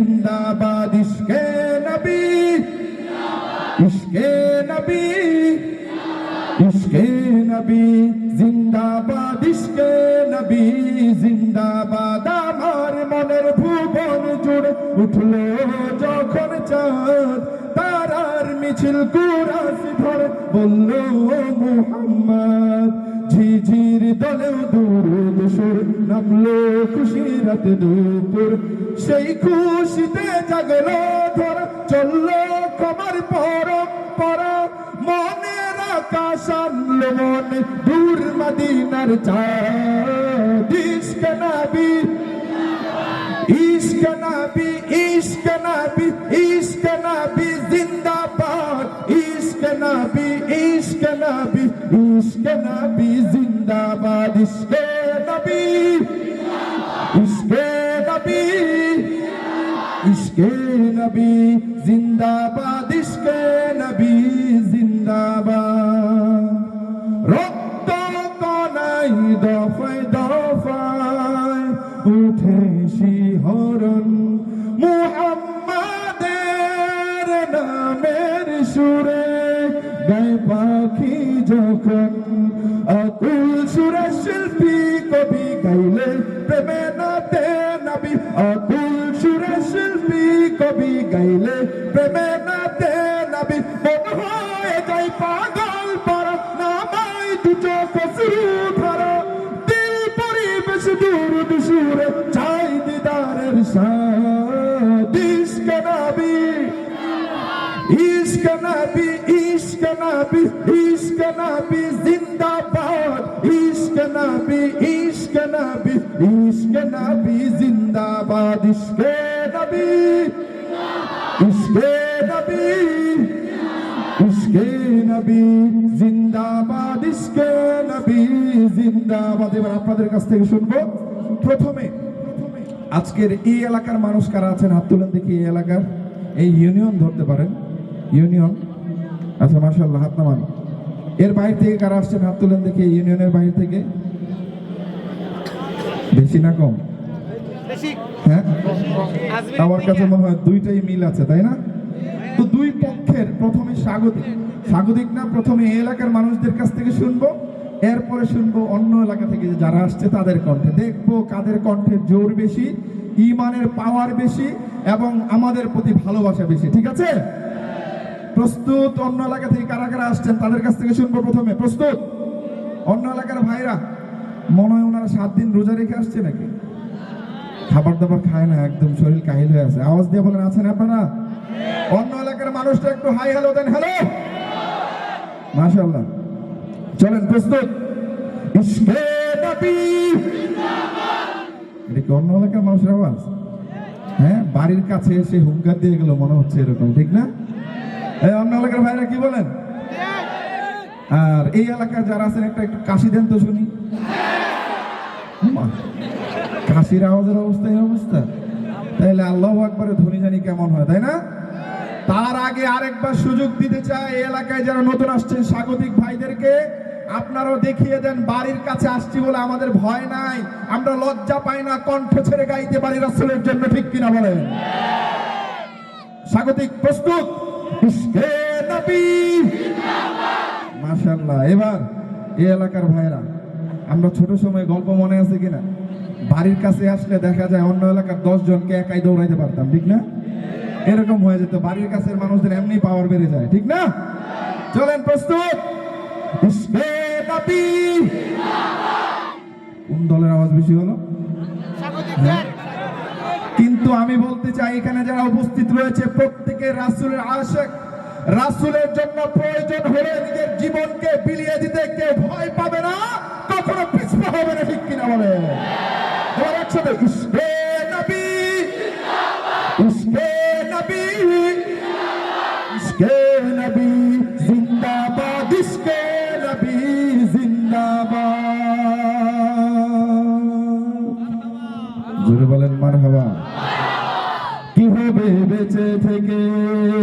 जिंदाबाद इश्के नबी इश्के नबी इश्के नबी जिंदाबाद इश्के नबी जिंदाबाद আমার মনের ভুবন জুড়ে উঠল যখন চাঁদ। তারার মিছিল কুরাসি ধরে বলল মুহাম্মদ! ঝিঝির দলেও দূর দূর নামলো খুশি রাতে দুপুর। সেই খুশিতে জাগলো ধরা, চলল কমার পর পর মনের আকাশ আনলো মনে দূর মদিনার চাঁদ। ইশক নবী ইশক নবী ইশক নবী ইশক নবী জিন্দাবাদ। ইশক নবী ইশক নবী ইশক নবী জিন্দাবাদ। ইশক নবী, ইশক নবী, জিন্দাবাদ, ইশকে নবী, জিন্দাবাদ। রক্ত কনাই দফায় দফায়, উঠে শিহরণ। মুহাম্মাদের নামের সুরে গায়ে পাখি যখন গাইলে প্রেমে নাতে নবী মন হয়ে যাই পাগল পারা। নামাই দু চোখ শুরু ধরা। দিল পরিবেশ দূর দুসুরে চাই দিদারের সাদ ইশক নবী ইশক নবী ইশক নবী ইশক নবী, জিন্দাবাদ। ইশক নবী ইশক নবী ইশক নবী, জিন্দাবাদ। ইশক নবী। ইশক নবী ইশক নবী, জিন্দাবাদ ইশক নবী, জিন্দাবাদ। এবার আপনাদের কাছ থেকে শুনব, প্রথমে আজকের এই এলাকার মানুষ কারা আছেন? হাত তুলেন দেখি এই এলাকার, এই ইউনিয়ন ধরতে পারেন। ইউনিয়ন? আচ্ছা মাশাল্লাহ হাত নামান। এর বাইরে থেকে কারা আসছেন? হাত তুলেন দেখি ইউনিয়নের বাইরে থেকে। বেশি না কম? হ্যাঁ? আমার কাছে মনে হয় দুইটাই মিল আছে তাই না? তো দুই পক্ষের প্রথমে স্বাগতিক। স্বাগতিক না প্রথমে এই এলাকার মানুষদের কাছ থেকে শুনব এরপরে শুনব অন্য এলাকা থেকে যারা আসছে তাদের কণ্ঠে। দেখব কাদের কণ্ঠের জোর বেশি ইমানের পাওয়ার বেশি এবং আমাদের প্রতি ভালোবাসা বেশি ঠিক আছে? প্রস্তুত অন্য এলাকা থেকে কারা কারা আসছেন তাদের কাছ থেকে শুনব প্রথমে। প্রস্তুত? অন্য এলাকার ভাইরা মনে হয় ওনারা সাত দিন রোজা রেখে আসছে নাকি? খাবার দাবার খায় না একদম শরীর কাহিল হয়ে আছে। আওয়াজ দিয়ে বলেন আছেন আপনারা? অন্য এলাকার মানুষটা একটু হাই হ্যালো দেন হ্যালো? মাশাআল্লাহ। চলেন প্রস্তুত। এটা কি অন্য এলাকার মানুষের আওয়াজ? হ্যাঁ বাড়ির কাছে এসে হুঙ্কার দিয়ে গেল মনে হচ্ছে এরকম ঠিক না? এই অন্য এলাকার ভাইরা কি বলেন? আর এই এলাকার যারা আছেন একটা একটু কাশি দেন তো শুনি। আওয়াজের অবস্থা এই অবস্থা? তাইলে আল্লাহ আকবরের ধ্বনি জানি কেমন হয়, তাই না? তার আগে আরেকবার সুযোগ দিতে চাই এলাকায় যারা নতুন আসছেন স্বাগতিক ভাইদেরকে। আপনারাও দেখিয়ে দেন, বাড়ির কাছে আসছি বলে আমাদের ভয় নাই। আমরা লজ্জা পাই না, কণ্ঠ ছেড়ে গাইতে পারি রাসূলের জন্য, ঠিক কিনা বলেন? স্বাগতিক, প্রস্তুত? মাশাআল্লাহ, এবার এই এলাকার ভাইরা আমরা ছোট সময় গল্প মনে আছে কিনা? বাড়ির কাছে আসলে দেখা যায় অন্য এলাকার দশ জনকে একাই দৌড়াইতে পারতাম, ঠিক না? এরকম হয়ে যেত, বাড়ির কাছের মানুষদের এমনি পাওয়ার বেড়ে যায়, ঠিক না? চলেন প্রস্তুত। কোন দলের আওয়াজ বেশি হলো? হ্যাঁ? কিন্তু আমি বলতে চাই, এখানে যারা উপস্থিত রয়েছে প্রত্যেকে রাসূলের আশেক, রাসূলের জন্য প্রয়োজন হলে নিজের জীবনকে বিলিয়ে দিতে কেউ ভয় পাবে না, কখনো পিছপা হবে না, ঠিক কিনা বলে? জোরে বলেন মার হাওয়া কীভাবে বেঁচে থেকে